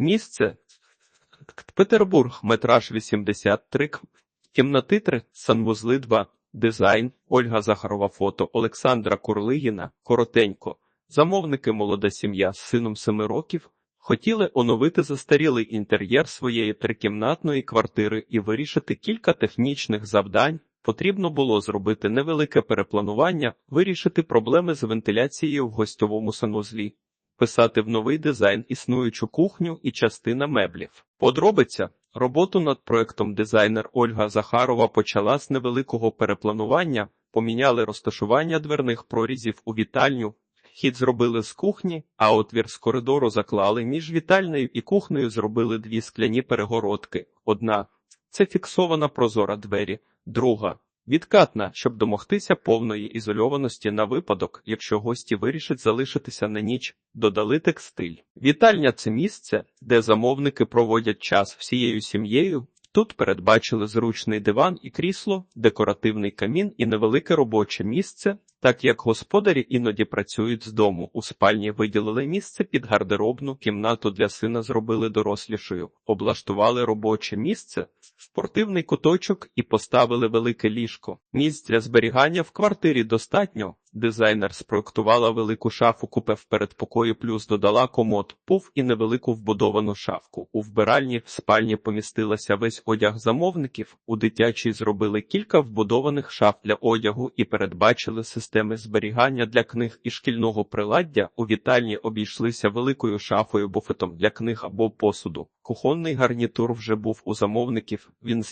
Місце Петербург, метраж 83, кв. кімнатитри, санвузли 2, дизайн, Ольга Захарова фото, Олександра Курлигіна, коротенько. Замовники молода сім'я з сином 7 років хотіли оновити застарілий інтер'єр своєї трикімнатної квартири і вирішити кілька технічних завдань. Потрібно було зробити невелике перепланування, вирішити проблеми з вентиляцією в гостьовому санвузлі, писати в новий дизайн існуючу кухню і частина меблів. Подробиця роботу над проектом дизайнер Ольга Захарова почала з невеликого перепланування, поміняли розташування дверних прорізів у вітальню. Хід зробили з кухні, а отвір з коридору заклали між вітальнею і кухнею зробили дві скляні перегородки. Одна це фіксована прозора двері, друга відкатна, щоб домогтися повної ізольованості на випадок, якщо гості вирішать залишитися на ніч, додали текстиль. Вітальня це місце, де замовники проводять час всією сім'єю. Тут передбачили зручний диван і крісло, декоративний камін і невелике робоче місце. Так як господарі іноді працюють з дому, у спальні виділили місце під гардеробну, кімнату для сина зробили дорослішою, облаштували робоче місце, спортивний куточок і поставили велике ліжко. Місць для зберігання в квартирі достатньо. Дизайнер спроектувала велику шафу купе в передпокої, плюс додала комод, пуф і невелику вбудовану шафку. У вбиральні в спальні помістилася весь одяг замовників. У дитячій зробили кілька вбудованих шаф для одягу і передбачили системи зберігання для книг і шкільного приладдя. У вітальні обійшлися великою шафою буфетом для книг або посуду. Кухонний гарнітур вже був у замовників. Він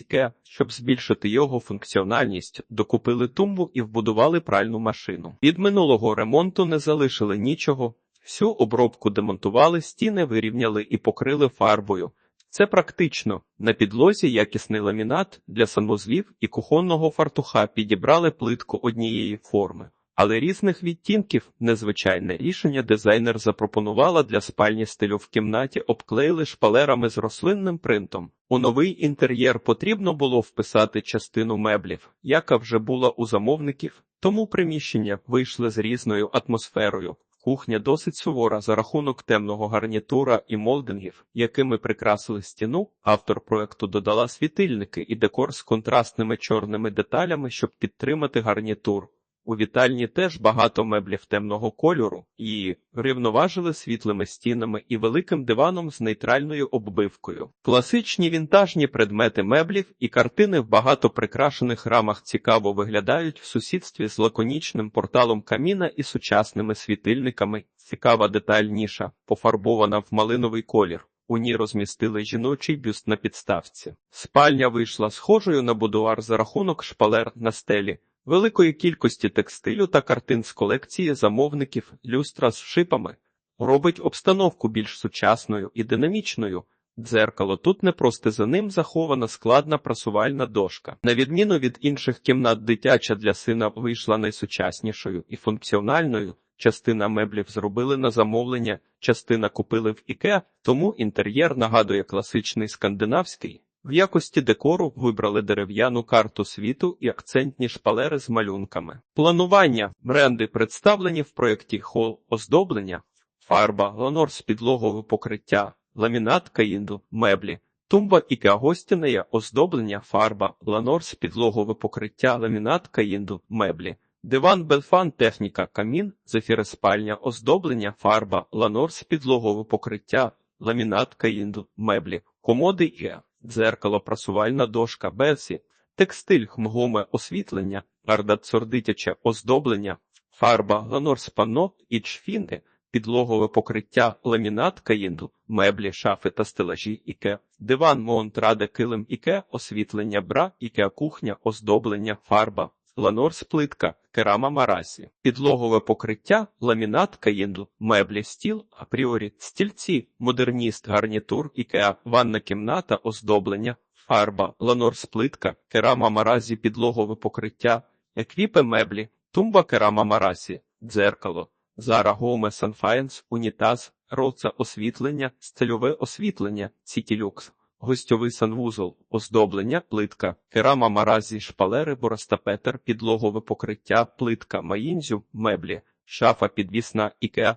щоб збільшити його функціональність, докупили тумбу і вбудували пральну машину. Від минулого ремонту не залишили нічого. Всю обробку демонтували, стіни вирівняли і покрили фарбою. Це практично. На підлозі якісний ламінат для санвузлів і кухонного фартуха підібрали плитку однієї форми. Але різних відтінків незвичайне рішення дизайнер запропонувала для спальні стилю в кімнаті, обклеїли шпалерами з рослинним принтом. У новий інтер'єр потрібно було вписати частину меблів, яка вже була у замовників, тому приміщення вийшли з різною атмосферою. Кухня досить сувора за рахунок темного гарнітура і молдингів, якими прикрасили стіну. Автор проекту додала світильники і декор з контрастними чорними деталями, щоб підтримати гарнітур. У вітальні теж багато меблів темного кольору і рівноважили світлими стінами і великим диваном з нейтральною оббивкою. Класичні вінтажні предмети меблів і картини в багато прикрашених рамах цікаво виглядають в сусідстві з лаконічним порталом каміна і сучасними світильниками. Цікава деталь ніша, пофарбована в малиновий колір. У ній розмістили жіночий бюст на підставці. Спальня вийшла схожою на будуар за рахунок шпалер на стелі великої кількості текстилю та картин з колекції замовників, люстра з шипами, робить обстановку більш сучасною і динамічною. Дзеркало тут не просто за ним захована складна прасувальна дошка. На відміну від інших кімнат, дитяча для сина вийшла найсучаснішою і функціональною. Частина меблів зробили на замовлення, частина купили в Іке, тому інтер'єр нагадує класичний скандинавський. В якості декору вибрали дерев'яну карту світу і акцентні шпалери з малюнками. Планування бренди представлені в проєкті хол оздоблення, фарба, ланор з підлогове покриття, ламінат каїнду, меблі, тумба і гостінея, оздоблення, фарба, ланор з підлогове покриття, ламінат каїнду, меблі. Диван Белфан, техніка, камін, зефіроспальня, оздоблення, фарба, ланор з підлогове покриття, ламінат каїнду, меблі, комоди і дзеркало, прасувальна дошка, бесі, текстиль, хмгоме освітлення, ардацордитяче оздоблення, фарба, ланорспано і чфіни, підлогове покриття, ламінат каїнду, меблі, шафи та стелажі іке, диван, монтраде, килим іке, освітлення бра, іке, кухня, оздоблення, фарба. Ланорс плитка, керама марасі, підлогове покриття, ламінат каїнду, меблі, стіл, апріорі, стільці, модерніст, гарнітур, ікеа, ванна кімната, оздоблення, фарба, ланорс плитка, керама маразі, підлогове покриття, еквіпи меблі, тумба керама марасі, дзеркало, зара гоме санфаєнс, унітаз, роца освітлення, стильове освітлення, сітілюкс. Гостьовий санвузол, оздоблення, плитка, керама маразі, шпалери, боростапетер, підлогове покриття, плитка, маїнзю, меблі, шафа підвісна, ікеа,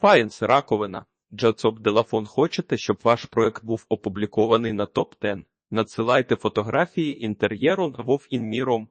фаєнс, раковина, Джацоп Делафон хочете, щоб ваш проект був опублікований на топ 10 Надсилайте фотографії інтер'єру на Вов Інміром.